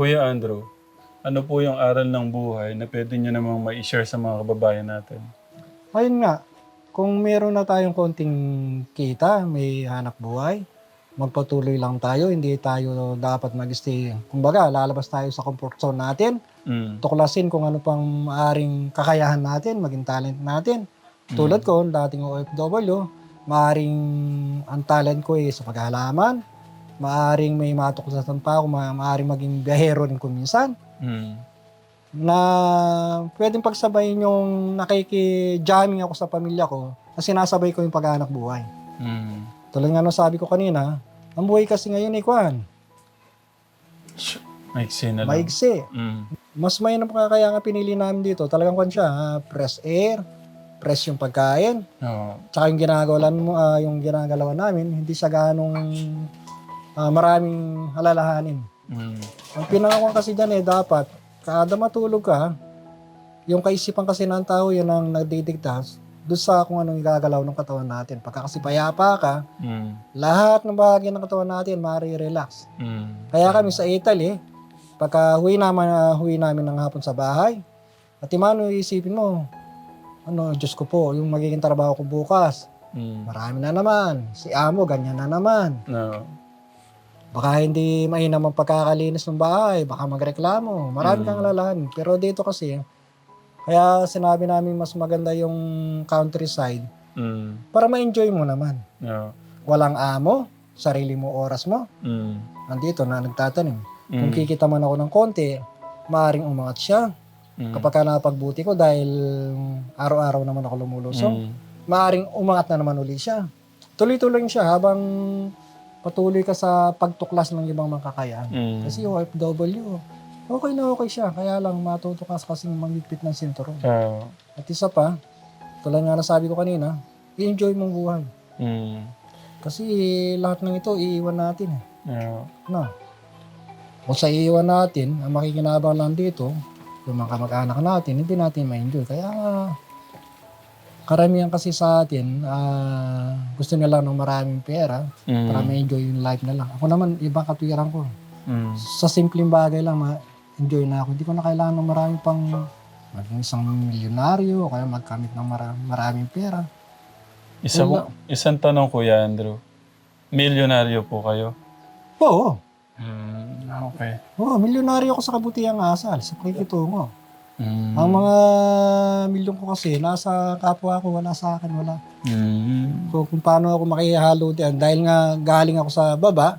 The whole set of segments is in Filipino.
Kuya Andrew, ano po yung aral ng buhay na pwede nyo namang ma-share sa mga kababayan natin? Ayun nga, kung meron na tayong konting kita, may hanap buhay, magpatuloy lang tayo, hindi tayo dapat mag-stay. Kumbaga, lalabas tayo sa comfort zone natin, Mm. tuklasin kung ano pang maaring kakayahan natin, maging talent natin. Tulad ko, dating OFW, maaring ang talent ko ay sa paghalaman, maaring may matuklasan pa ako, ma- maaring maging biyahero rin kung minsan, Mm. na pwedeng pagsabayin yung nakiki-jamming ako sa pamilya ko na sinasabay ko yung pag-anak buhay. Mm. Tulad nga nung sabi ko kanina, ang buhay kasi ngayon ay kwan, Maiksi na lang. maigsi. Mm. Mas may na kaya nga pinili namin dito, talagang kwan siya, ah, fresh air, fresh yung pagkain, Oo. tsaka yung ginagawa mo, ah, yung ginagalawan namin, hindi siya ganong ah, maraming halalahanin. Mm. Ang pinakakuan kasi dyan eh, dapat, kada matulog ka, yung kaisipan kasi ng tao, yan ang nagdidiktas doon sa kung anong igagalaw ng katawan natin. Pagka kasi payapa ka, Mm. lahat ng bahagi ng katawan natin mari-relax. Mm. Kaya kami sa Italy, pagka huwi naman, uh, huwi namin ng hapon sa bahay, at imano isipin mo, ano, Diyos ko po, yung magiging trabaho ko bukas, Mm. marami na naman. Si amo, ganyan na naman. No. Baka hindi mainam ang pagkakalinis ng bahay, baka magreklamo. Marami Mm. kang alalahan. Pero dito kasi, kaya sinabi namin mas maganda yung countryside Mm. para ma-enjoy mo naman. No. Walang amo, sarili mo oras mo. Mm. Nandito na nagtatanim. Kung Mm. kikita man ako ng konti, maaring umangat siya. Mm. Kapag ka napagbuti ko dahil araw-araw naman ako lumulusong, Mm. maaring umangat na naman uli siya. Tuloy-tuloy siya habang patuloy ka sa pagtuklas ng ibang mga kakayahan. Mm. Kasi OFW, okay na okay siya. Kaya lang matuto ka kasing ng sinturon. Oo. At isa pa, tulad nga nasabi ko kanina, i-enjoy mong buhay. Mm. Kasi lahat ng ito, iiwan natin. Eh. Oo. No? Kung sa iiwan natin, ang makikinabang lang dito, yung mga kamag-anak natin, hindi natin ma-enjoy. Kaya karamihan kasi sa atin, ah, gusto nila ng maraming pera Mm. para ma-enjoy yung life na lang. Ako naman, ibang katwiran ko. Mm. sa simpleng bagay lang, ma-enjoy na ako. Hindi ko na kailangan ng marami pang maging isang milyonaryo o kaya magkamit ng mara- maraming pera. Isa Wala. po, isang tanong Kuya Andrew. Milyonaryo po kayo? Oo. Mm. Okay. Oo, milyonaryo ako sa kabutihang asal, sa pakikitungo. Mm. Ang mga milyon ko kasi, nasa kapwa ko, wala sa akin, wala. Mm. So, kung paano ako makihalo diyan, dahil nga galing ako sa baba,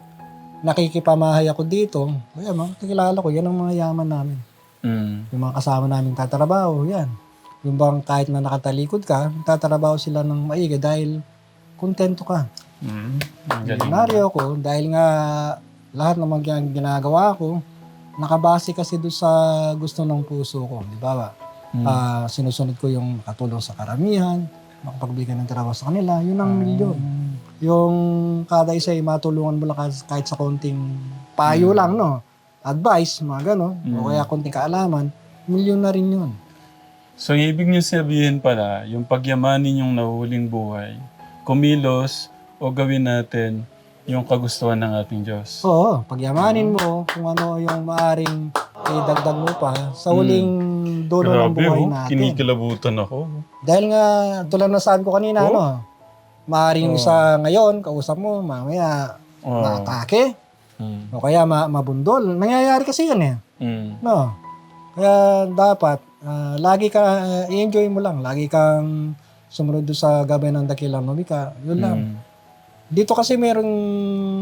nakikipamahay ako dito, kaya makikilala ko, yan ang mga yaman namin. Mm. Yung mga kasama namin tatrabaho, yan. Yung bang kahit na nakatalikod ka, tatrabaho sila ng maigi dahil kontento ka. Mm. Galing. Milyonaryo ko dahil nga lahat ng mga ginagawa ko, nakabase kasi doon sa gusto ng puso ko. Di ba ba? Mm. Ah, sinusunod ko yung makatulong sa karamihan, makapagbigay ng trabaho sa kanila, yun ang milyon. Yung kada isa ay matulungan mo lang kahit- sa konting payo lang, no? Advice, mga gano'n. O Mm. kaya konting kaalaman, milyon na rin yun. So, ibig niyo sabihin pala, yung pagyamanin yung nahuling buhay, kumilos o gawin natin yung kagustuhan ng ating Diyos. Oo, pagyamanin mo kung ano yung maaring idagdag mo pa sa huling dulo ng Grabe, buhay oh. natin. Kinikilabutan ako. Dahil nga, tulad na sabi ko kanina, Oh. ano, maaring Oh. isa ngayon, kausap mo, mamaya Oh. maatake, Mm. o kaya ma- mabundol. Nangyayari kasi yan eh. Mm. No. Kaya dapat, ah, lagi ka, ah, i-enjoy mo lang. Lagi kang sumunod doon sa gabay ng dakilang lumika. Yun lang. Mm. Dito kasi merong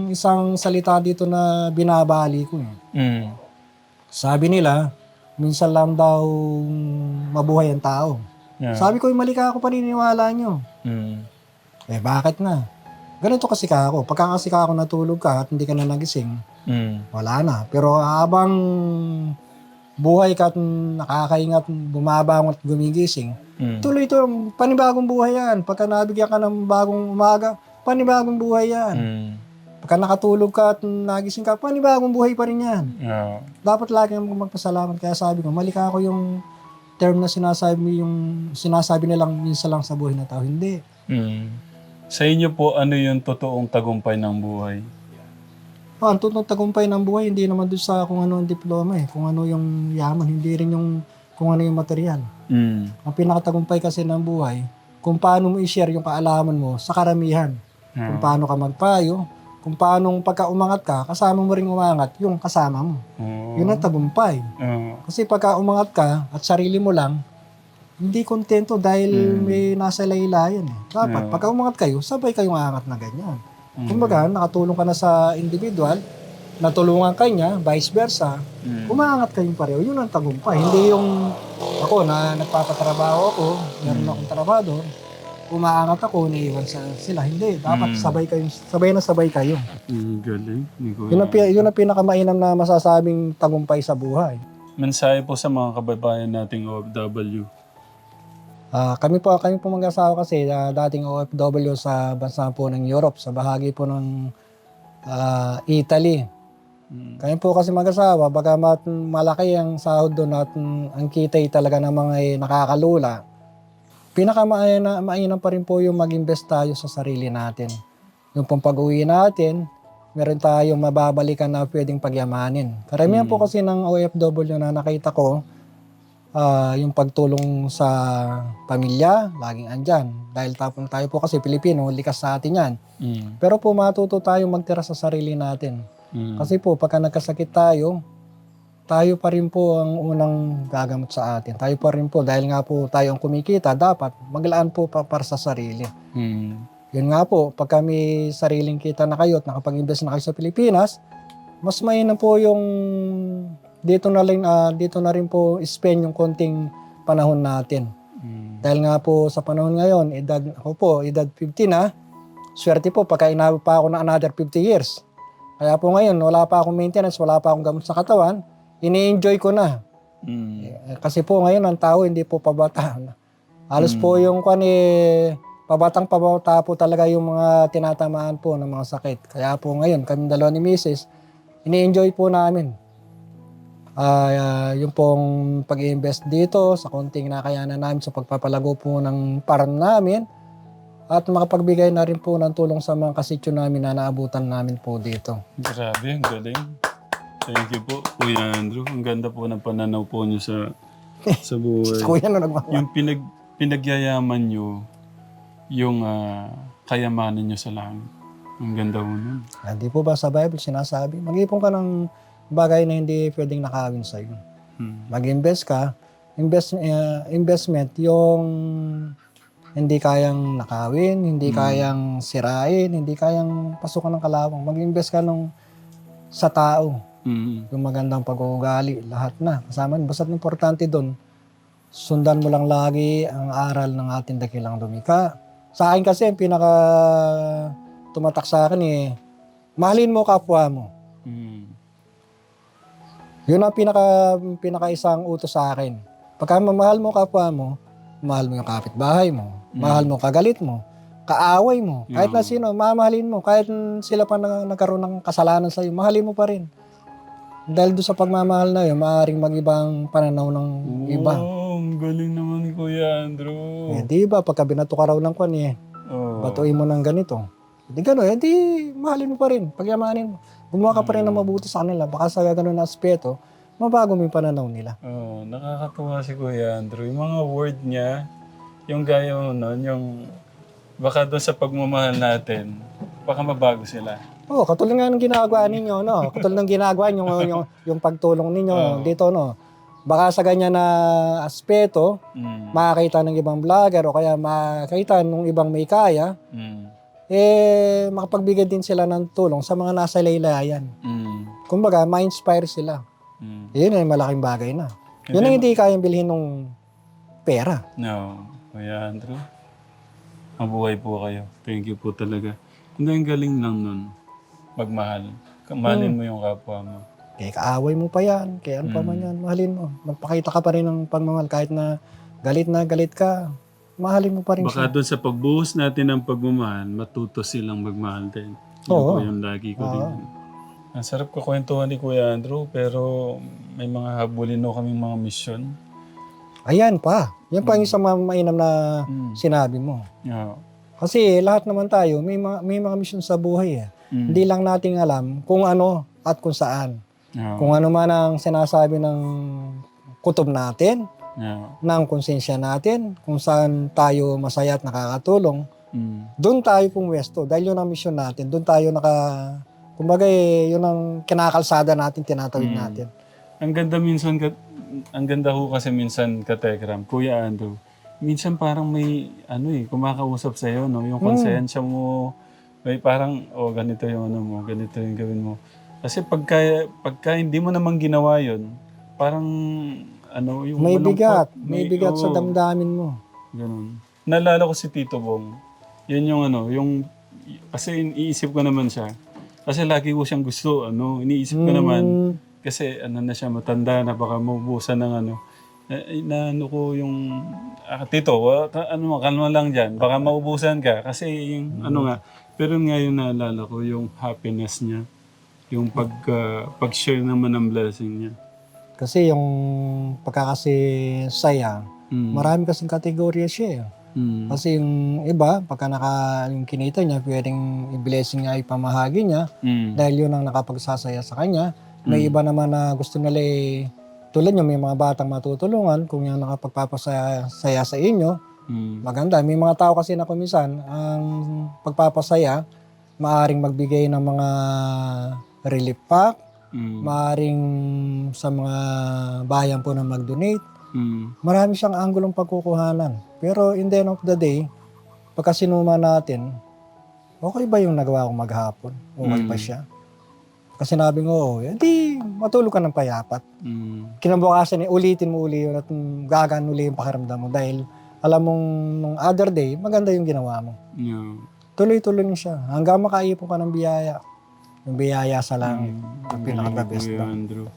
isang salita dito na binabali ko eh. Mm. Sabi nila, minsan lang daw mabuhay ang tao. Yeah. Sabi ko, "Eh, mali ka ako paniniwala nyo. Mm. Eh, bakit na? Ganito kasi ka ako. Pagka kasi ka ako natulog ka at hindi ka na nagising, Mm. wala na. Pero habang buhay ka at nakakaingat, bumabangon at gumigising, Mm. tuloy ito, panibagong buhay yan. Pagka nabigyan ka ng bagong umaga, panibagong buhay yan. Mm. Pagka nakatulog ka at nagising ka, panibagong buhay pa rin yan. Yeah. Dapat lagi kang magpasalamat. Kaya sabi ko, mali ka ako yung term na sinasabi yung sinasabi nilang minsan lang sa buhay na tao. Hindi. Mm. Sa inyo po, ano yung totoong tagumpay ng buhay? Oh, ang tunong tagumpay ng buhay, hindi naman doon sa kung ano ang diploma eh, kung ano yung yaman, hindi rin yung kung ano yung material. Mm. Ang pinakatagumpay kasi ng buhay, kung paano mo i-share yung kaalaman mo sa karamihan. Kung Ah. paano ka magpayo, kung paano pagka umangat ka, kasama mo rin umangat yung kasama mo. Oo. Yun ang tagumpay. Oo. Kasi pagka umangat ka at sarili mo lang, hindi kontento dahil Mm. may nasa laylayan. Eh. Dapat, Yeah. pagka umangat kayo, sabay kayong aangat na ganyan. Mm. Kumbaga, nakatulong ka na sa individual, natulungan ka niya, vice versa, Mm. umaangat kayong pareho. Yun ang tagumpay. Hindi yung ako na nagpapatrabaho ako, meron Mm. akong trabaho, umaangat ako, naiwan sa sila. Hindi, dapat Mm. sabay kayo, sabay na sabay kayo. Mm, galing. Ni Kuya. Yun ang, pi- yun ang pinakamainam na masasabing tagumpay sa buhay. Mensahe po sa mga kababayan nating OFW. Ah, kami po, kami po mag-asawa kasi ah, dating OFW sa bansa po ng Europe, sa bahagi po ng ah, Italy. Mm. Kami po kasi mag-asawa, bagamat malaki ang sahod doon at mm, ang kitay talaga ng mga eh, nakakalula, pinakamainam mainam pa rin po yung mag-invest tayo sa sarili natin. Yung pong pag-uwi natin, meron tayong mababalikan na pwedeng pagyamanin. Karamihan po kasi ng OFW na nakita ko, ah, yung pagtulong sa pamilya, laging andyan. Dahil tapong tayo po kasi Pilipino, likas sa atin yan. Mm. Pero po matuto tayong magtira sa sarili natin. Mm. Kasi po, pagka nagkasakit tayo, tayo pa rin po ang unang gagamot sa atin. Tayo pa rin po, dahil nga po tayo ang kumikita, dapat maglaan po pa para sa sarili. Mm. Yun nga po, pag kami sariling kita na kayo at nakapag-invest na kayo sa Pilipinas, mas mainam po yung dito na rin, ah, dito na rin po spend yung konting panahon natin. Mm. Dahil nga po sa panahon ngayon, edad, ako po, edad 50 na, swerte po pagka inabot pa ako ng another 50 years. Kaya po ngayon, wala pa akong maintenance, wala pa akong gamot sa katawan, ini-enjoy ko na. Mm. Eh, Kasi po ngayon, ang tao hindi po pabata. Halos po yung kwan eh, pabatang pabata po talaga yung mga tinatamaan po ng mga sakit. Kaya po ngayon, kami dalawa ni Mrs., ini-enjoy po namin. Ah, ah, yung pong pag-invest dito sa konting nakayanan namin sa pagpapalago po ng farm namin at makapagbigay na rin po ng tulong sa mga kasityo namin na naabutan namin po dito. Grabe, ang galing. Thank you po, Kuya Andrew. Ang ganda po ng pananaw po niyo sa sa buhay. Kuya na nagmamahal. yung pinag pinagyayaman niyo yung ah, kayamanan niyo sa langit. Ang ganda po nun. Hindi po ba sa Bible sinasabi, mag-ipon ka ng bagay na hindi pwedeng nakawin sa iyo. Hmm. Mag-invest ka, invest, eh, investment yung hindi kayang nakawin, hindi kayang sirain, hindi kayang pasukan ng kalawang. Mag-invest ka nung sa tao, Mm. yung magandang pag-uugali, lahat na. Kasama, basta importante doon, sundan mo lang lagi ang aral ng ating dakilang lumika. Sa akin kasi, ang pinaka tumatak sa akin eh, mahalin mo kapwa mo. Mm. Yun ang pinaka, pinaka isang utos sa akin. Pagka mamahal mo kapwa mo, mahal mo yung kapitbahay mo, mahal mo kagalit mo, kaaway mo, kahit na sino, mamahalin mo, kahit sila pa na, nagkaroon ng kasalanan sa iyo, mahalin mo pa rin. Dahil doon sa pagmamahal na yun, maaaring mag-ibang pananaw ng iba. Oh, ang galing naman ni Kuya Andrew. Eh, di ba, pagka binato ka raw ng kwan eh, Oh. batuin mo ng ganito. Di gano'n, eh, di mahalin mo pa rin, pagyamanin mo. Gumawa ka pa rin ng mabuti sa kanila, baka sa gano'n na aspeto, mabago mo yung pananaw nila. Oh, nakakatuwa si Kuya Andrew. Yung mga word niya, yung gaya mo nun, yung baka doon sa pagmamahal natin, baka mabago sila. Oh, katulad nga ng ginagawa ninyo, no? Katulad ng ginagawa nyo, yung, yung pagtulong ninyo dito, no? Baka sa ganyan na aspeto, Mm. makakita ng ibang vlogger o kaya makakita ng ibang may kaya, Mm. eh, makapagbigay din sila ng tulong sa mga nasa laylayan. Mm. Kumbaga, ma-inspire sila. Mm. Yun ay malaking bagay na. Yun ang hindi kayang bilhin ng pera. No, Kuya Andrew. Mabuhay po kayo. Thank you po talaga. Hindi, ang galing lang nun. Magmahal. Mahalin mo yung kapwa mo. Kaya kaaway mo pa yan, kaya ano pa man yan, mahalin mo. Magpakita ka pa rin ng pagmamahal kahit na galit na galit ka, mahalin mo pa rin siya. Baka doon sa pagbuhos natin ng pagmamahal, matuto silang magmahal din. Yun Oo. po yung lagi ko din. Ang sarap ko kwentuhan ni Kuya Andrew, pero may mga habulin no kaming mga misyon. Ayan pa. Yan pa yung isang ma- mainam na Mm. sinabi mo. Yeah. Kasi lahat naman tayo, may mga, may mga mission sa buhay eh. Mm. Hindi lang natin alam kung ano at kung saan. Yeah. Kung ano man ang sinasabi ng kutob natin, Yeah. ng konsensya natin, kung saan tayo masaya at nakakatulong, Mm. doon tayo pumwesto. Dahil yun ang mission natin. Doon tayo naka... Kumbaga eh, yun ang kinakalsada natin, tinatawid Mm. natin. Ang ganda minsan, ka, ang ganda ho kasi minsan katekram, Kuya Andrew, minsan parang may, ano eh, kumakausap sa'yo, no? Yung konsensya mo, may parang, oh, ganito yung ano mo, ganito yung gawin mo. Kasi pagka, pagka hindi mo naman ginawa yun, parang, ano, yung May bigat. May bigat sa oo, damdamin mo. Ganun. Naalala ko si Tito Bong. Yun yung ano, yung, kasi iniisip ko naman siya. Kasi lagi ko siyang gusto, ano, iniisip ko naman, Mm, kasi ano na siya, matanda na, baka maubusan ng ano. Eh, na ano ko yung, ah, tito, ano, kalma lang dyan, baka maubusan ka. Kasi yung, ano nga, pero nga yung naalala ko, yung happiness niya. Yung pag, ah, pag-share naman ng blessing niya. kasi yung pagkakasi saya, Mm. marami kasing kategorya siya. eh. Mm. Kasi yung iba, pagka naka, yung kinita niya, pwedeng i-blessing niya, ipamahagi niya, Mm. dahil yun ang nakapagsasaya sa kanya. May iba naman na gusto nila eh, tulad nyo, may mga batang matutulungan, kung yung nakapagpapasaya saya sa inyo, Mm. maganda. May mga tao kasi na kumisan, ang pagpapasaya, maaring magbigay ng mga relief pack, Mm. maaring sa mga bayan po na mag-donate. Mm. Marami siyang anggulong pagkukuhanan. Pero in the end of the day, pagka sinuma natin, okay ba yung nagawa ko maghapon? Okay ba Mm. siya? Kasi sinabi ko, oo, hindi, matulog ka ng payapat. Mm. Kinabukasan, eh, ulitin mo uli yun at gagaan uli yung pakiramdam mo dahil alam mong nung other day, maganda yung ginawa mo. Yeah. Tuloy-tuloy lang siya hanggang makaipon ka ng biyaya. Yung biyaya sa langit. Mm. Yung pinaka-best lang. Andrew.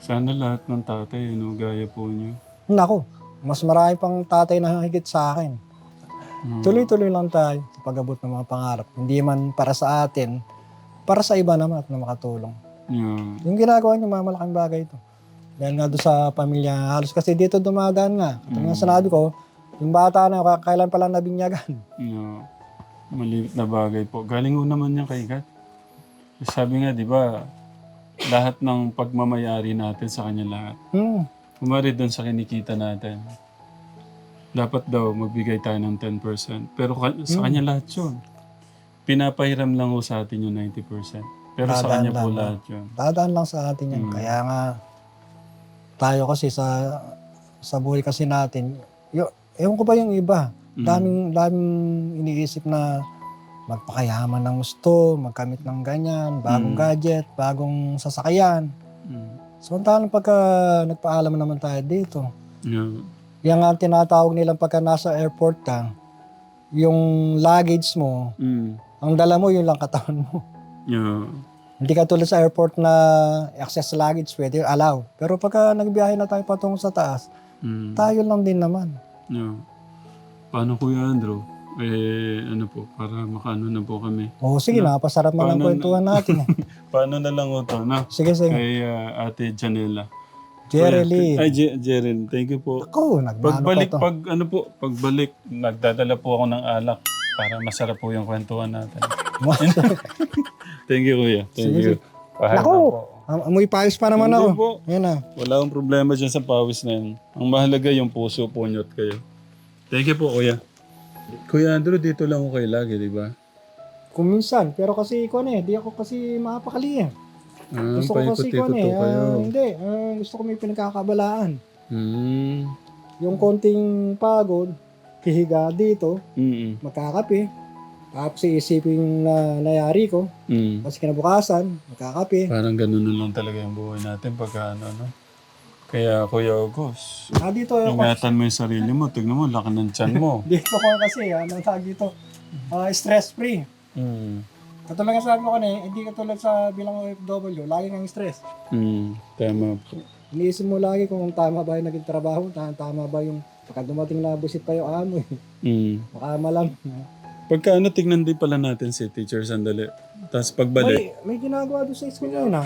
Sana lahat ng tatay, ano, gaya po niyo. Nako, mas marami pang tatay na higit sa akin. Mm. Tuloy-tuloy lang tayo sa pag-abot ng mga pangarap. Hindi man para sa atin, para sa iba naman at na makatulong. Yeah. Yung ginagawa niyo, mamalaking bagay ito. Dahil nga doon sa pamilya, halos kasi dito dumadaan nga. Ito nga sinabi ko, yung bata na, ka- kailan pala nabinyagan. Yeah. Maliit na bagay po. Galing ko naman niya kay God. Sabi nga, di ba, lahat ng pagmamayari natin sa kanya lahat. Hmm. Kumari doon sa kinikita natin. Dapat daw magbigay tayo ng 10%. Pero ka- sa kanya lahat yun. Pinapahiram lang ho sa atin yung 90%. Pero sa Dadaan kanya po lang, lahat yun. Dadaan lang sa atin yan. Kaya nga, tayo kasi sa sa buhay kasi natin, yo, ewan ko ba yung iba, Mm. daming, daming iniisip na magpakayaman ng gusto, magkamit ng ganyan, bagong Mm. gadget, bagong sasakyan. Mm. Samantalang pagka nagpaalam naman tayo dito, Yeah. yung nga tinatawag nilang pagka nasa airport ka, yung luggage mo, Mm. ang dala mo, yun lang katawan mo. Yeah. Hindi ka tulad sa airport na access luggage, pwede allow. Pero pagka nagbiyahe na tayo patungo sa taas, Mm. tayo lang din naman. Yeah. Paano Kuya Andrew? Eh, ano po, para makaano na po kami. O sige, napasarap man ang Paano- kwentuhan natin. eh. Paano na lang ito, no? sige, sige. Kay ah, Ate Janela. Jerry Lee. Ay, Je- Jerin, thank you po. Ako, nagmano Pagbalik, pa to. pag ano po, pagbalik, nagdadala po ako ng alak para masarap po yung kwentuhan natin. thank you, Kuya. Thank Sige, you. Pahal na Naku! po. Am- Amoy payos pa naman Hindi ako. po. Yan na. Wala akong problema dyan sa pawis na yun. Ang mahalaga yung puso po nyo't kayo. Thank you po, Kuya. Kuya Andrew, dito lang ako kayo lagi, di ba? Kung minsan, pero kasi ko eh, di ako kasi mapakali eh. Ah, Gusto ko kasi ko paikot-ikot eh, po kayo. ah, hindi, ah, gusto ko may pinagkakabalaan. Hmm. Yung konting pagod, hihiga dito, Mm-mm. magkakape. Tapos iisipin yung na, nayari ko. Mm. Tapos kinabukasan, magkakape. Parang ganun na lang talaga yung buhay natin pagka ano, no? Kaya, Kuya August, Ah, dito ako. ingatan mo yung sarili mo. Tignan mo, laki ng tiyan mo. Dito ko kasi, ano tawag dito, ah, stress-free. Mm. Katulad nga sabi ko kanina, hindi katulad sa bilang OFW, lagi kang stress. Mm. Tama po. Iniisip mo lagi kung tama ba yung naging trabaho, ta- tama ba yung pagka dumating na busit pa yung amo eh. Mm. Baka malam. Pagka ano, tignan din pala natin si teacher sandali. Tapos pagbalik, May, may ginagawa doon sa school yun ah.